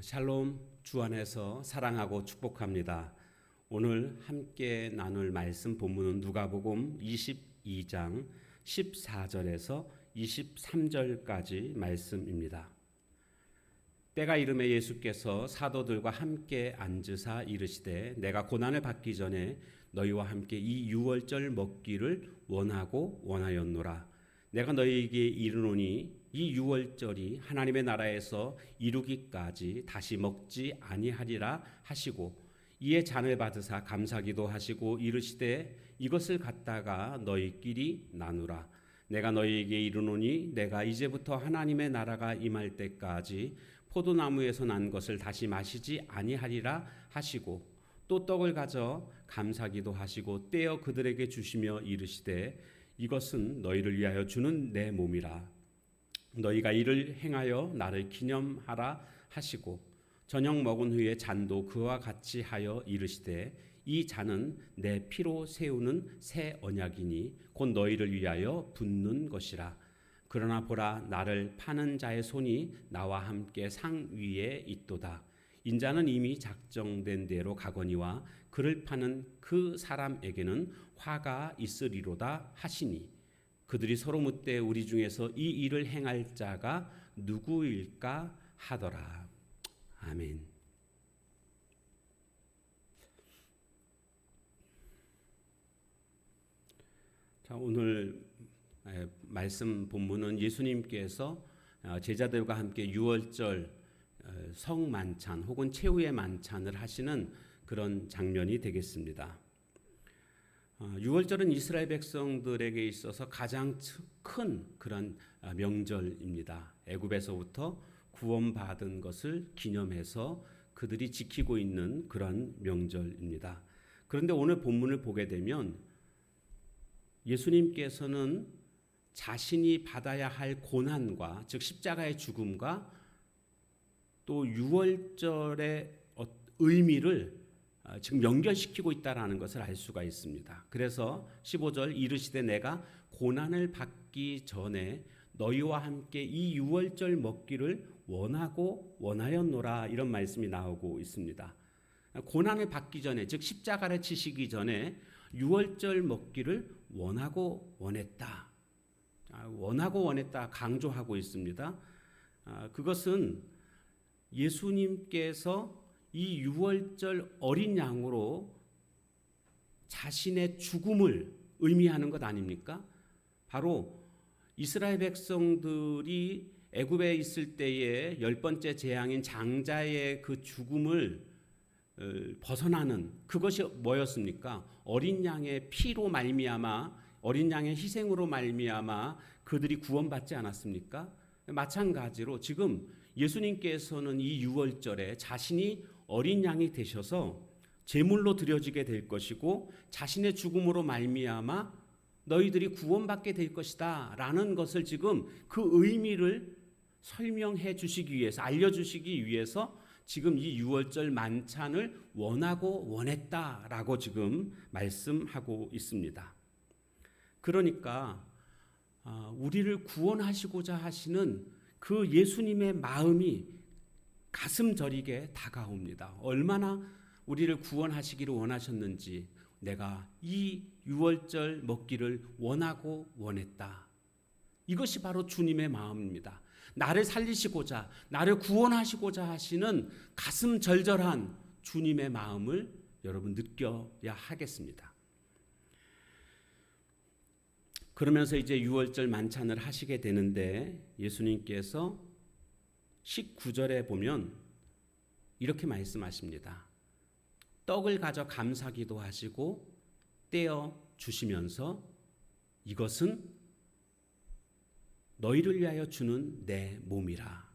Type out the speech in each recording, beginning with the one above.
어, 샬롬 주 안에서 사랑하고 축복합니다. 오늘 함께 나눌 말씀 본문은 누가복음 22장 14절에서 23절까지 말씀입니다. 때가 이름에 예수께서 사도들과 함께 앉으사 이르시되 내가 고난을 받기 전에 너희와 함께 이 유월절 먹기를 원하고 원하였노라. 내가 너희에게 이르노니 이 유월절이 하나님의 나라에서 이루기까지 다시 먹지 아니하리라 하시고 이에 잔을 받으사 감사기도 하시고 이르시되 이것을 갖다가 너희끼리 나누라. 내가 너희에게 이르노니 내가 이제부터 하나님의 나라가 임할 때까지 포도나무에서 난 것을 다시 마시지 아니하리라 하시고 또 떡을 가져 감사기도 하시고 떼어 그들에게 주시며 이르시되 이것은 너희를 위하여 주는 내 몸이라 너희가 이를 행하여 나를 기념하라 하시고 저녁 먹은 후에 잔도 그와 같이 하여 이르시되 이 잔은 내 피로 세우는 새 언약이니 곧 너희를 위하여 붓는 것이라. 그러나 보라 나를 파는 자의 손이 나와 함께 상 위에 있도다. 인자는 이미 작정된 대로 가거니와 그를 파는 그 사람에게는 화가 있으리로다 하시니 그들이 서로 묻되 우리 중에서 이 일을 행할 자가 누구일까 하더라. 아멘. 자, 오늘 말씀 본문은 예수님께서 어, 제자들과 함께 유월절 어, 성만찬 혹은 최후의 만찬을 하시는 그런 장면이 되겠습니다. 어, 유월절은 이스라엘 백성들에게 있어서 가장 큰 그런 어, 명절입니다. 애굽에서부터 구원받은 것을 기념해서 그들이 지키고 있는 그런 명절입니다. 그런데 오늘 본문을 보게 되면 예수님께서는 자신이 받아야 할 고난과 즉 십자가의 죽음과 또 유월절의 어, 의미를 아, 지금 연결시키고 있다라는 것을 알 수가 있습니다. 그래서 15절 이르시되 내가 고난을 받기 전에 너희와 함께 이 유월절 먹기를 원하고 원하였노라 이런 말씀이 나오고 있습니다. 고난을 받기 전에 즉 십자가를 치시기 전에 유월절 먹기를 원하고 원했다. 아, 원하고 원했다 강조하고 있습니다. 아, 그것은 예수님께서 이 유월절 어린 양으로 자신의 죽음을 의미하는 것 아닙니까? 바로 이스라엘 백성들이 애굽에 있을 때의 열 번째 재앙인 장자의 그 죽음을 어, 벗어나는 그것이 뭐였습니까? 어린 양의 피로 말미암아 어린 양의 희생으로 말미암아 그들이 구원받지 않았습니까? 마찬가지로 지금 예수님께서는 이 유월절에 자신이 어린 양이 되셔서 제물로 드려지게 될 것이고 자신의 죽음으로 말미암아 너희들이 구원받게 될 것이다라는 것을 지금 그 의미를 설명해 주시기 위해서 알려 주시기 위해서 지금 이 유월절 만찬을 원하고 원했다라고 지금 말씀하고 있습니다. 그러니까 아, 우리를 구원하시고자 하시는 그 예수님의 마음이 가슴 저리게 다가옵니다. 얼마나 우리를 구원하시기를 원하셨는지 내가 이 유월절 먹기를 원하고 원했다. 이것이 바로 주님의 마음입니다. 나를 살리시고자, 나를 구원하시고자 하시는 가슴 절절한 주님의 마음을 여러분 느껴야 하겠습니다. 그러면서 이제 유월절 만찬을 하시게 되는데 예수님께서 19절에 보면 이렇게 말씀하십니다. 떡을 가져 감사기도 하시고 떼어 주시면서 이것은 너희를 위하여 주는 내 몸이라.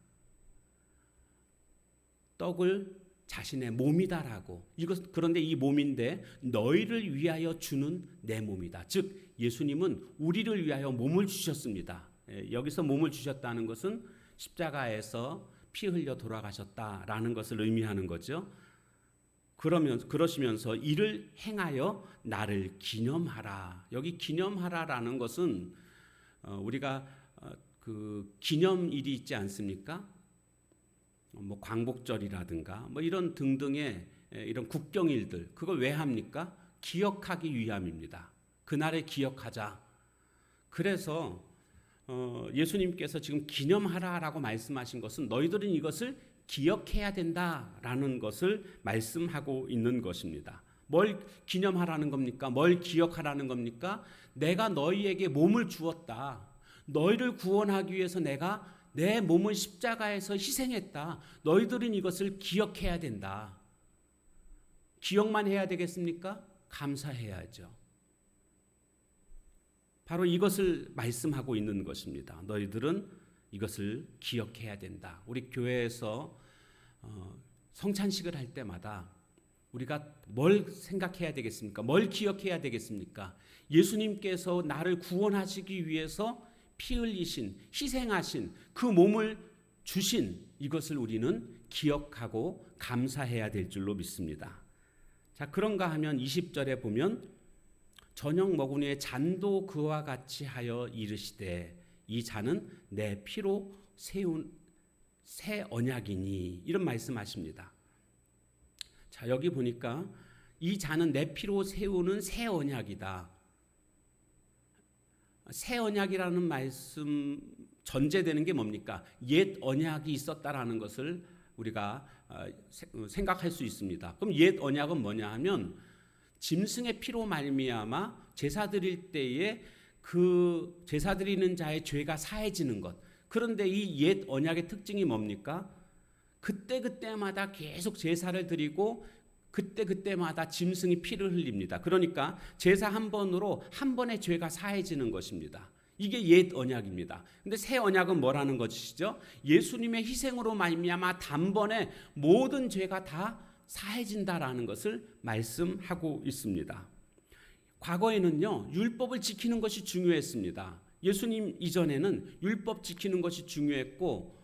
떡을 자신의 몸이다라고 이것 그런데 이 몸인데 너희를 위하여 주는 내 몸이다. 즉 예수님은 우리를 위하여 몸을 주셨습니다. 예, 여기서 몸을 주셨다는 것은 십자가에서 피 흘려 돌아가셨다라는 것을 의미하는 거죠. 그러면 그러시면서 이를 행하여 나를 기념하라. 여기 기념하라라는 것은 어, 우리가 어, 그 기념일이 있지 않습니까? 뭐 광복절이라든가 뭐 이런 등등의 에, 이런 국경일들 그걸 왜 합니까? 기억하기 위함입니다. 그날에 기억하자. 그래서 어, 예수님께서 지금 기념하라라고 말씀하신 것은 너희들은 이것을 기억해야 된다라는 것을 말씀하고 있는 것입니다. 뭘 기념하라는 겁니까? 뭘 기억하라는 겁니까? 내가 너희에게 몸을 주었다. 너희를 구원하기 위해서 내가 내 몸을 십자가에서 희생했다. 너희들은 이것을 기억해야 된다. 기억만 해야 되겠습니까? 감사해야죠. 바로 이것을 말씀하고 있는 것입니다. 너희들은 이것을 기억해야 된다. 우리 교회에서 어, 성찬식을 할 때마다 우리가 뭘 생각해야 되겠습니까? 뭘 기억해야 되겠습니까? 예수님께서 나를 구원하시기 위해서 피 흘리신, 희생하신 그 몸을 주신 이것을 우리는 기억하고 감사해야 될 줄로 믿습니다. 자, 그런가 하면 20절에 보면 저녁 먹은 후에 잔도 그와 같이 하여 이르시되 이 잔은 내 피로 세운 새 언약이니 이런 말씀하십니다. 자, 여기 보니까 이 잔은 내 피로 세우는 새 언약이다. 새 언약이라는 말씀 전제되는 게 뭡니까? 옛 언약이 있었다라는 것을 우리가 어, 생각할 수 있습니다. 그럼 옛 언약은 뭐냐 하면 짐승의 피로 말미암아 제사 드릴 때에 그 제사 드리는 자의 죄가 사해지는 것. 그런데 이 옛 언약의 특징이 뭡니까? 그때 그때마다 계속 제사를 드리고 그때 그때마다 짐승이 피를 흘립니다. 그러니까 제사 한 번으로 한 번의 죄가 사해지는 것입니다. 이게 옛 언약입니다. 근데 새 언약은 뭐라는 것이죠? 예수님의 희생으로 말미암아 단번에 모든 죄가 다 사해진다라는 것을 말씀하고 있습니다. 과거에는요, 율법을 지키는 것이 중요했습니다. 예수님 이전에는 율법 지키는 것이 중요했고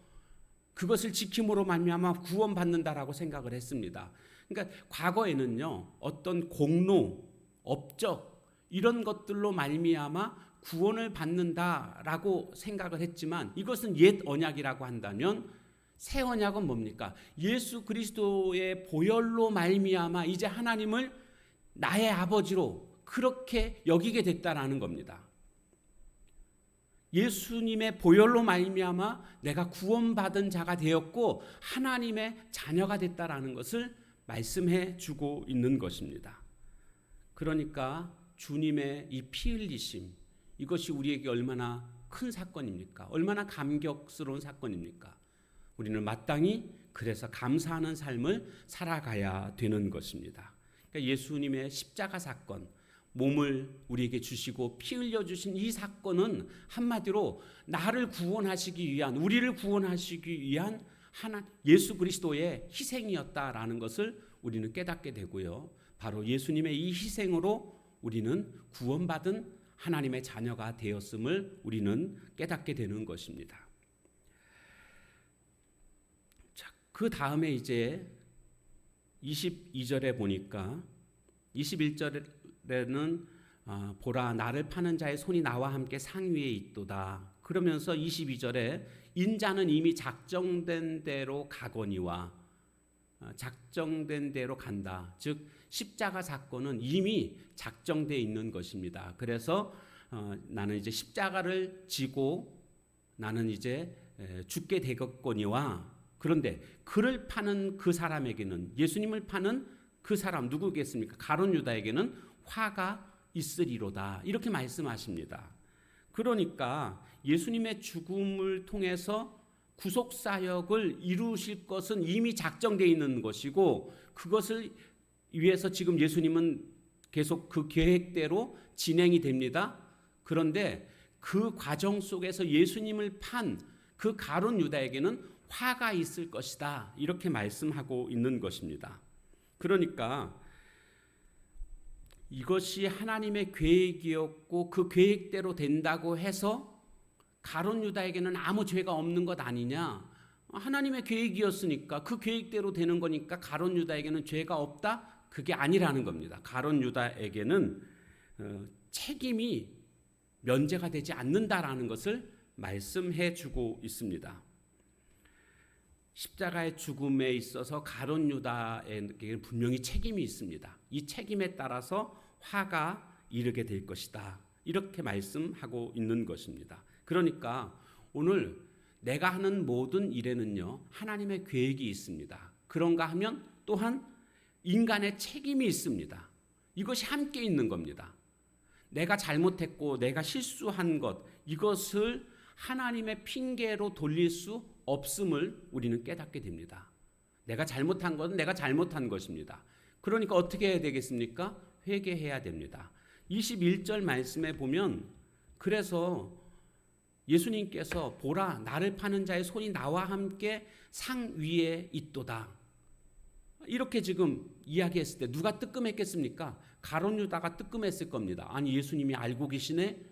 그것을 지킴으로 말미암아 구원받는다라고 생각을 했습니다. 그러니까 과거에는요, 어떤 공로, 업적 이런 것들로 말미암아 구원을 받는다라고 생각을 했지만 이것은 옛 언약이라고 한다면 새 언약은 뭡니까? 예수 그리스도의 보혈로 말미암아 이제 하나님을 나의 아버지로 그렇게 여기게 됐다라는 겁니다. 예수님의 보혈로 말미암아 내가 구원받은 자가 되었고 하나님의 자녀가 됐다라는 것을 말씀해 주고 있는 것입니다. 그러니까 주님의 이 피 흘리심 이것이 우리에게 얼마나 큰 사건입니까? 얼마나 감격스러운 사건입니까? 우리는 마땅히 그래서 감사하는 삶을 살아가야 되는 것입니다. 그러니까 예수님의 십자가 사건, 몸을 우리에게 주시고 피 흘려 주신 이 사건은 한마디로 나를 구원하시기 위한 우리를 구원하시기 위한 하나 예수 그리스도의 희생이었다라는 것을 우리는 깨닫게 되고요. 바로 예수님의 이 희생으로 우리는 구원받은 하나님의 자녀가 되었음을 우리는 깨닫게 되는 것입니다. 자, 그 다음에 이제 22절에 보니까 21절에는 아, 보라 나를 파는 자의 손이 나와 함께 상위에 있도다. 그러면서 22절에 인자는 이미 작정된 대로 가거니와 아, 작정된 대로 간다. 즉 십자가 사건은 이미 작정돼 있는 것입니다. 그래서 어, 나는 이제 십자가를 지고 나는 이제 죽게 되겠거니와 그런데 그를 파는 그 사람에게는 예수님을 파는 그 사람 누구겠습니까? 가론 유다에게는 화가 있으리로다. 이렇게 말씀하십니다. 그러니까 예수님의 죽음을 통해서 구속 사역을 이루실 것은 이미 작정되어 있는 것이고 그것을 위해서 지금 예수님은 계속 그 계획대로 진행이 됩니다. 그런데 그 과정 속에서 예수님을 판 그 가론 유다에게는 화가 있을 것이다. 이렇게 말씀하고 있는 것입니다. 그러니까 이것이 하나님의 계획이었고 그 계획대로 된다고 해서 가론 유다에게는 아무 죄가 없는 것 아니냐? 하나님의 계획이었으니까 그 계획대로 되는 거니까 가론 유다에게는 죄가 없다? 그게 아니라는 겁니다. 가론 유다에게는 어, 책임이 면제가 되지 않는다라는 것을 말씀해 주고 있습니다. 십자가의 죽음에 있어서 가론 유다에게 분명히 책임이 있습니다. 이 책임에 따라서 화가 이르게 될 것이다. 이렇게 말씀하고 있는 것입니다. 그러니까 오늘 내가 하는 모든 일에는요, 하나님의 계획이 있습니다. 그런가 하면 또한 인간의 책임이 있습니다. 이것이 함께 있는 겁니다. 내가 잘못했고 내가 실수한 것, 이것을 하나님의 핑계로 돌릴 수 없음을 우리는 깨닫게 됩니다. 내가 잘못한 것은 내가 잘못한 것입니다. 그러니까 어떻게 해야 되겠습니까? 회개해야 됩니다. 21절 말씀에 보면 그래서 예수님께서 보라 나를 파는 자의 손이 나와 함께 상 위에 있도다. 이렇게 지금 이야기했을 때 누가 뜨끔했겠습니까? 가론 유다가 뜨끔했을 겁니다. 아니 예수님이 알고 계시네?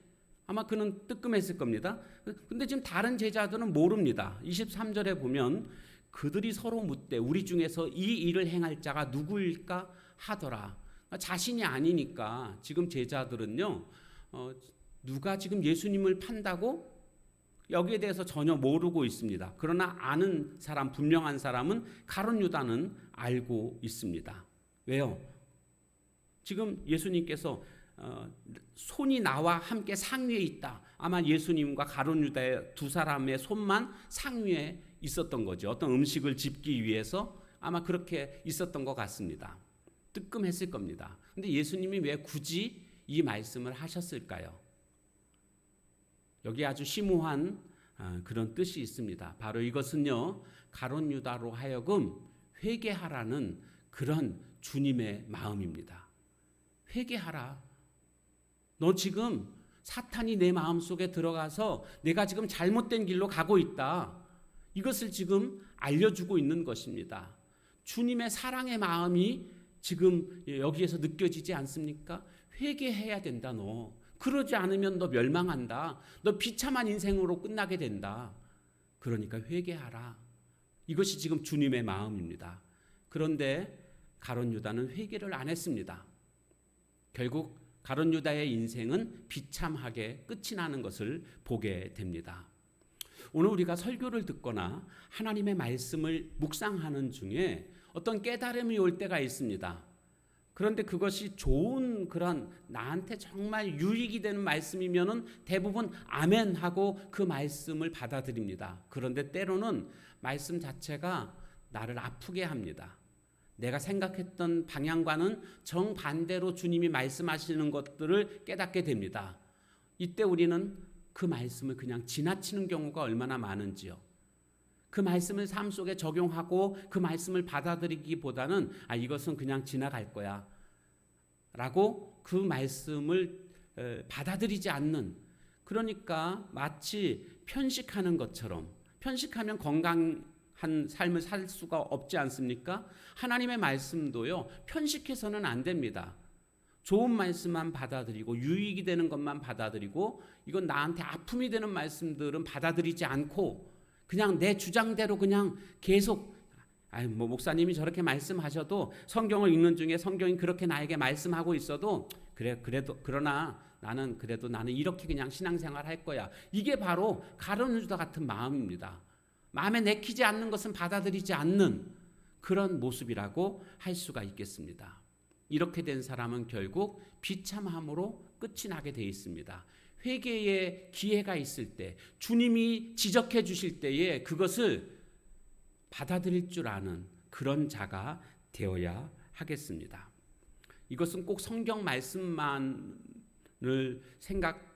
아마 그는 뜨끔했을 겁니다. 근데 지금 다른 제자들은 모릅니다. 23절에 보면 그들이 서로 묻되 우리 중에서 이 일을 행할 자가 누구일까 하더라. 자신이 아니니까 지금 제자들은요, 어, 누가 지금 예수님을 판다고 여기에 대해서 전혀 모르고 있습니다. 그러나 아는 사람, 분명한 사람은 가론 유다는 알고 있습니다. 왜요? 지금 예수님께서 어, 손이 나와 함께 상위에 있다. 아마 예수님과 가론 유다의 두 사람의 손만 상위에 있었던 거죠. 어떤 음식을 집기 위해서 아마 그렇게 있었던 것 같습니다. 뜨끔했을 겁니다. 근데 예수님이 왜 굳이 이 말씀을 하셨을까요? 여기 아주 심오한 아, 그런 뜻이 있습니다. 바로 이것은요, 가론 유다로 하여금 회개하라는 그런 주님의 마음입니다. 회개하라. 너 지금 사탄이 내 마음 속에 들어가서 내가 지금 잘못된 길로 가고 있다. 이것을 지금 알려주고 있는 것입니다. 주님의 사랑의 마음이 지금 여기에서 느껴지지 않습니까? 회개해야 된다, 너. 그러지 않으면 너 멸망한다. 너 비참한 인생으로 끝나게 된다. 그러니까 회개하라. 이것이 지금 주님의 마음입니다. 그런데 가론 유다는 회개를 안 했습니다. 결국 가론 유다의 인생은 비참하게 끝이 나는 것을 보게 됩니다. 오늘 우리가 설교를 듣거나 하나님의 말씀을 묵상하는 중에 어떤 깨달음이 올 때가 있습니다. 그런데 그것이 좋은 그런 나한테 정말 유익이 되는 말씀이면은 대부분 아멘 하고 그 말씀을 받아들입니다. 그런데 때로는 말씀 자체가 나를 아프게 합니다. 내가 생각했던 방향과는 정반대로 주님이 말씀하시는 것들을 깨닫게 됩니다. 이때 우리는 그 말씀을 그냥 지나치는 경우가 얼마나 많은지요. 그 말씀을 삶 속에 적용하고 그 말씀을 받아들이기보다는 아 이것은 그냥 지나갈 거야. 라고 그 말씀을 받아들이지 않는 그러니까 마치 편식하는 것처럼 편식하면 건강 한 삶을 살 수가 없지 않습니까? 하나님의 말씀도요. 편식해서는 안 됩니다. 좋은 말씀만 받아들이고 유익이 되는 것만 받아들이고 이건 나한테 아픔이 되는 말씀들은 받아들이지 않고 그냥 내 주장대로 그냥 계속 아니 뭐 목사님이 저렇게 말씀하셔도 성경을 읽는 중에 성경이 그렇게 나에게 말씀하고 있어도 그래 그래도 그러나 나는 그래도 나는 이렇게 그냥 신앙생활 할 거야. 이게 바로 가론 유다 같은 마음입니다. 마음에 내키지 않는 것은 받아들이지 않는 그런 모습이라고 할 수가 있겠습니다. 이렇게 된 사람은 결국 비참함으로 끝이 나게 돼 있습니다. 회개의 기회가 있을 때 주님이 지적해 주실 때에 그것을 받아들일 줄 아는 그런 자가 되어야 하겠습니다. 이것은 꼭 성경 말씀만을 생각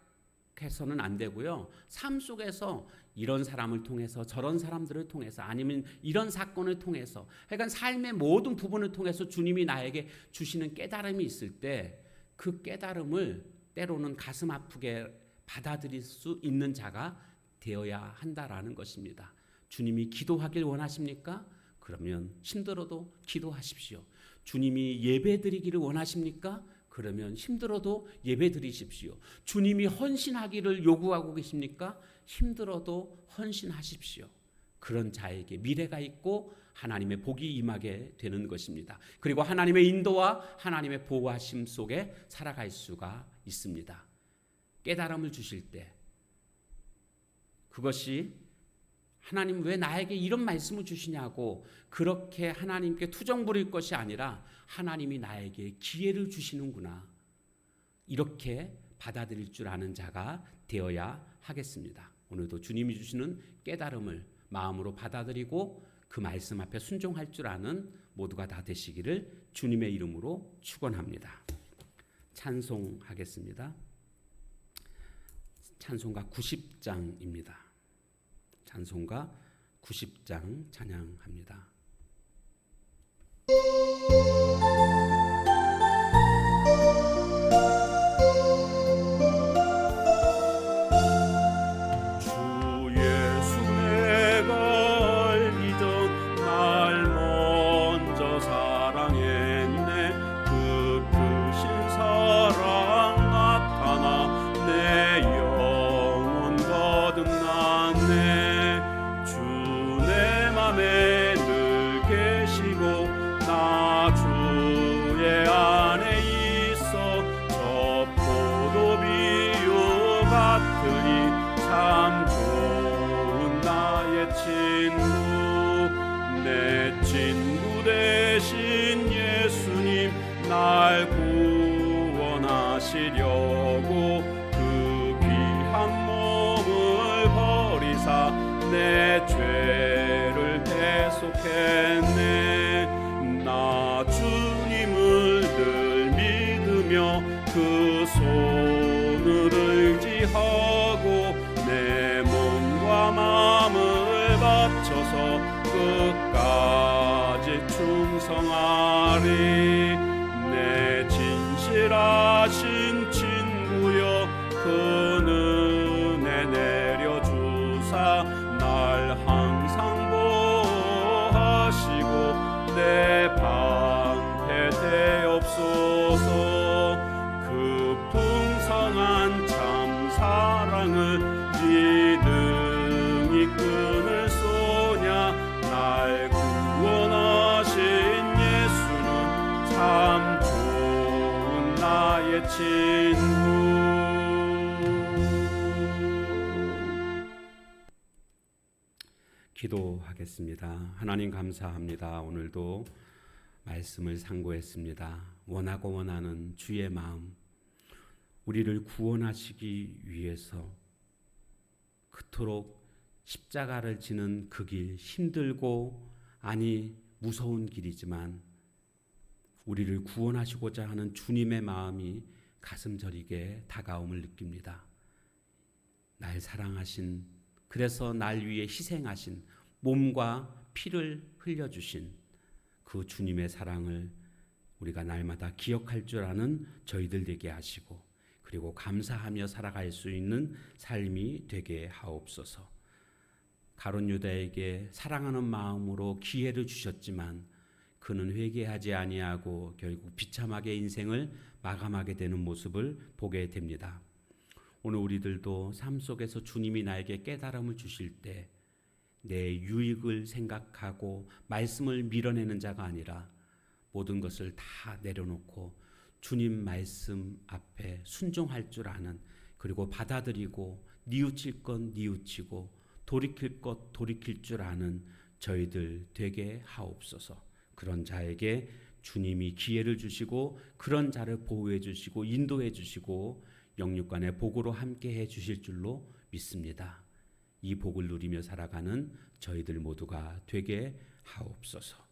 해서는 안 되고요. 삶 속에서 이런 사람을 통해서 저런 사람들을 통해서 아니면 이런 사건을 통해서 그러니까 삶의 모든 부분을 통해서 주님이 나에게 주시는 깨달음이 있을 때 그 깨달음을 때로는 가슴 아프게 받아들일 수 있는 자가 되어야 한다라는 것입니다. 주님이 기도하길 원하십니까? 그러면 힘들어도 기도하십시오. 주님이 예배 드리기를 원하십니까? 그러면 힘들어도 예배 드리십시오. 주님이 헌신하기를 요구하고 계십니까? 힘들어도 헌신하십시오. 그런 자에게 미래가 있고 하나님의 복이 임하게 되는 것입니다. 그리고 하나님의 인도와 하나님의 보호하심 속에 살아갈 수가 있습니다. 깨달음을 주실 때 그것이 하나님 왜 나에게 이런 말씀을 주시냐고 그렇게 하나님께 투정 부릴 것이 아니라 하나님이 나에게 기회를 주시는구나. 이렇게 받아들일 줄 아는 자가 되어야 하겠습니다. 오늘도 주님이 주시는 깨달음을 마음으로 받아들이고 그 말씀 앞에 순종할 줄 아는 모두가 다 되시기를 주님의 이름으로 축원합니다. 찬송하겠습니다. 찬송가 90장입니다. 찬송가 90장 찬양합니다. 같으니 참 좋은 나의 친구. 내 친구 대신 예수님 날 구원하시려고 그 귀한 몸을 버리사 내 죄를 대속했네 기도하겠습니다. 하나님 감사합니다. 오늘도 말씀을 상고했습니다. 원하고 원하는 주의 마음, 우리를 구원하시기 위해서 그토록 십자가를 지는 그 길 힘들고 아니 무서운 길이지만 우리를 구원하시고자 하는 주님의 마음이 가슴 저리게 다가옴을 느낍니다. 날 사랑하신 그래서 날 위해 희생하신 몸과 피를 흘려주신 그 주님의 사랑을 우리가 날마다 기억할 줄 아는 저희들 되게 하시고 그리고 감사하며 살아갈 수 있는 삶이 되게 하옵소서. 가론 유다에게 사랑하는 마음으로 기회를 주셨지만 그는 회개하지 아니하고 결국 비참하게 인생을 마감하게 되는 모습을 보게 됩니다. 오늘 우리들도 삶 속에서 주님이 나에게 깨달음을 주실 때 내 유익을 생각하고 말씀을 밀어내는 자가 아니라 모든 것을 다 내려놓고 주님 말씀 앞에 순종할 줄 아는 그리고 받아들이고 뉘우칠 건 뉘우치고 돌이킬 것 돌이킬 줄 아는 저희들 되게 하옵소서. 그런 자에게 주님이 기회를 주시고 그런 자를 보호해 주시고 인도해 주시고 영육간의 복으로 함께 해 주실 줄로 믿습니다. 이 복을 누리며 살아가는 저희들 모두가 되게 하옵소서.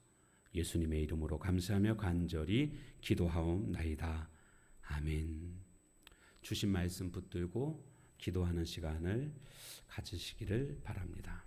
예수님의 이름으로 감사하며 간절히 기도하옵나이다. 아멘. 주신 말씀 붙들고 기도하는 시간을 가지시기를 바랍니다.